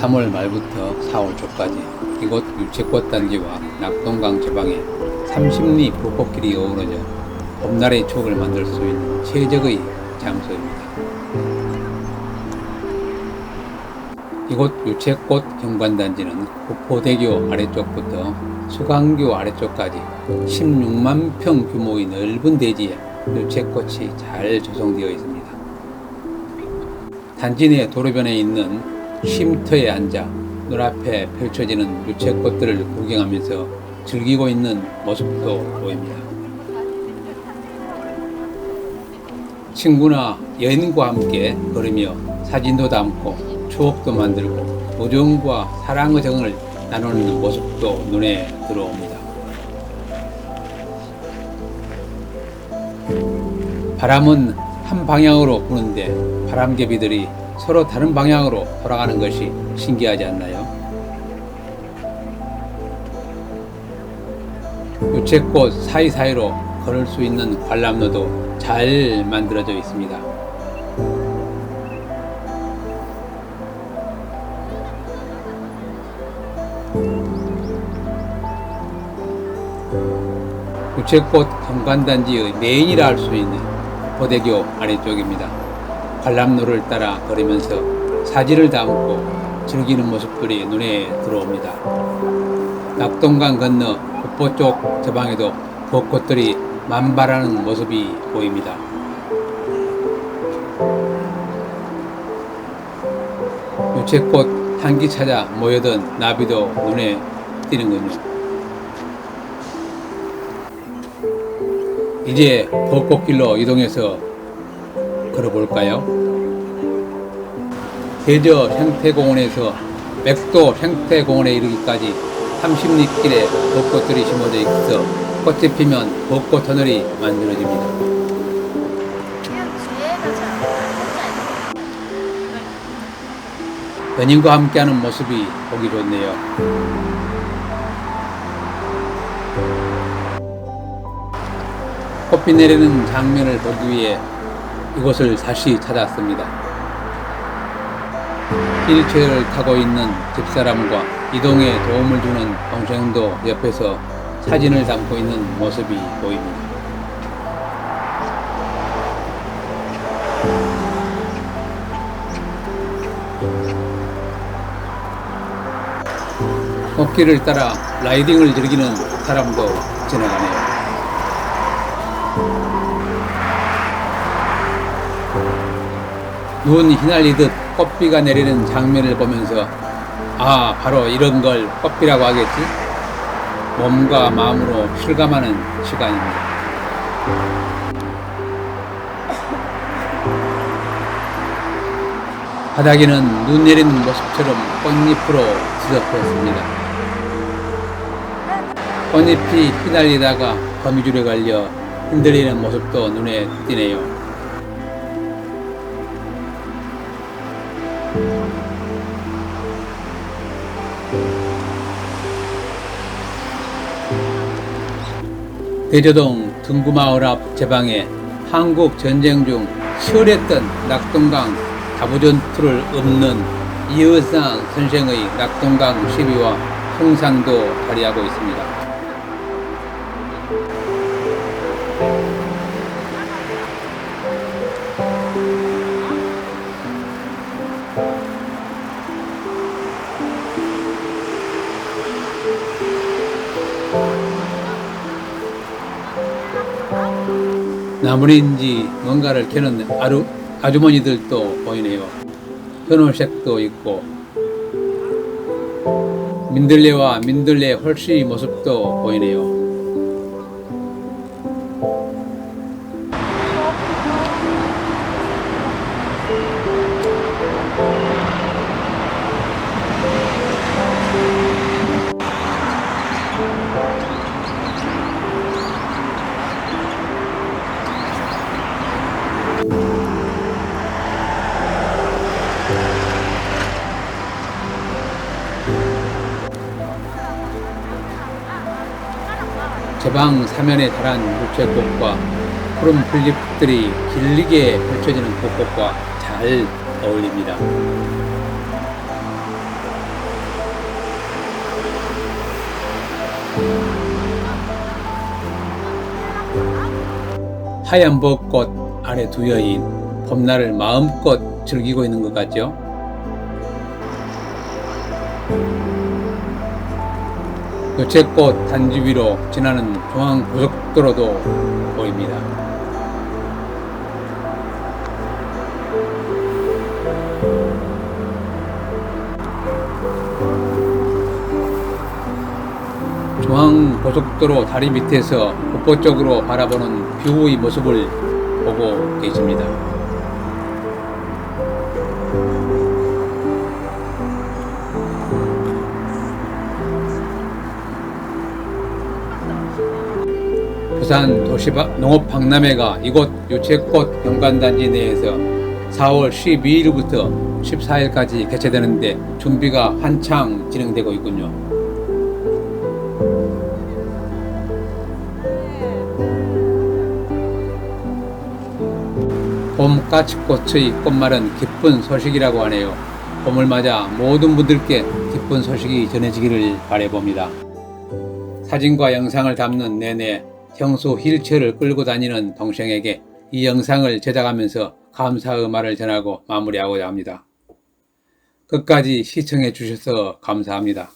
(3월) 말부터 (4월) 초까지 이곳 유채꽃 단지와 낙동강 제방에 30리 벚꽃길이 어우러져 봄날의 추억을 만들 수 있는 최적의 장소입니다. 이곳 유채꽃 경관단지는 구포대교 아래쪽부터 수강교 아래쪽까지 16만 평 규모의 넓은 대지에 유채꽃이 잘 조성되어 있습니다. 단지 내 도로변에 있는 쉼터에 앉아 눈앞에 펼쳐지는 유채꽃들을 구경하면서 즐기고 있는 모습도 보입니다. 친구나 여인과 함께 걸으며 사진도 담고 추억도 만들고 우정과 사랑의 정을 나누는 모습도 눈에 들어옵니다. 바람은 한 방향으로 부는데 바람개비들이 서로 다른 방향으로 돌아가는 것이 신기하지 않나요? 유채꽃 사이사이로 걸을 수 있는 관람로도 잘 만들어져 있습니다. 유채꽃 경관단지의 메인이라 할 수 있는 고대교 아래쪽입니다. 관람로를 따라 걸으면서 사진을 담고 즐기는 모습들이 눈에 들어옵니다. 낙동강 건너 북부 쪽 저방에도 벚꽃들이 만발하는 모습이 보입니다. 유채꽃 향기 찾아 모여든 나비도 눈에 띄는군요. 이제 벚꽃길로 이동해서 걸어볼까요? 대저 생태공원에서 맥도 생태공원에 이르기까지 30리 길에 벚꽃들이 심어져 있어 꽃이 피면 벚꽃 터널이 만들어집니다. 연인과 함께하는 모습이 보기 좋네요. 꽃비 내리는 장면을 보기 위해 이곳을 다시 찾았습니다. 휠체어를 타고 있는 집사람과 이동에 도움을 주는 동생도 옆에서 사진을 담고 있는 모습이 보입니다. 꽃길을 따라 라이딩을 즐기는 사람도 지나가네요. 눈 휘날리듯 꽃비가 내리는 장면을 보면서 아 바로 이런 걸 꽃비라고 하겠지 몸과 마음으로 실감하는 시간입니다. 바닥에는 눈 내리는 모습처럼 꽃잎으로 뒤덮였습니다. 꽃잎이 휘날리다가 거미줄에 걸려 흔들리는 모습도 눈에 띄네요. 대저동 등구마을 앞 제방에 한국 전쟁 중 치열했던 낙동강 다부전투를 읊는 이의상 선생의 낙동강 시비와 홍상도 발휘하고 있습니다. 나물인지 뭔가를 캐는 아루, 아주머니들도 보이네요. 현호색도 있고 민들레와 민들레 홀씨 모습도 보이네요. 제방 사면에 자란 무채꽃과 푸른 풀잎들이 길리게 펼쳐지는 벚꽃과 잘 어울립니다. 하얀 벚꽃 아래 두 여인 봄날을 마음껏 즐기고 있는 것 같죠? 요채꽃 단지 위로 지나는 중앙 고속도로도 보입니다. 중앙 고속도로 다리 밑에서 북부 쪽으로 바라보는 뷰의 모습을 보고 계십니다. 부산 도시박 농업박람회가 이곳 유채꽃 경관단지 내에서 4월 12일부터 14일까지 개최되는데 준비가 한창 진행되고 있군요. 봄 까치꽃의 꽃말은 기쁜 소식이라고 하네요. 봄을 맞아 모든 분들께 기쁜 소식이 전해지기를 바라봅니다. 사진과 영상을 담는 내내 평소 휠체어를 끌고 다니는 동생에게 이 영상을 제작하면서 감사의 말을 전하고 마무리하고자 합니다. 끝까지 시청해 주셔서 감사합니다.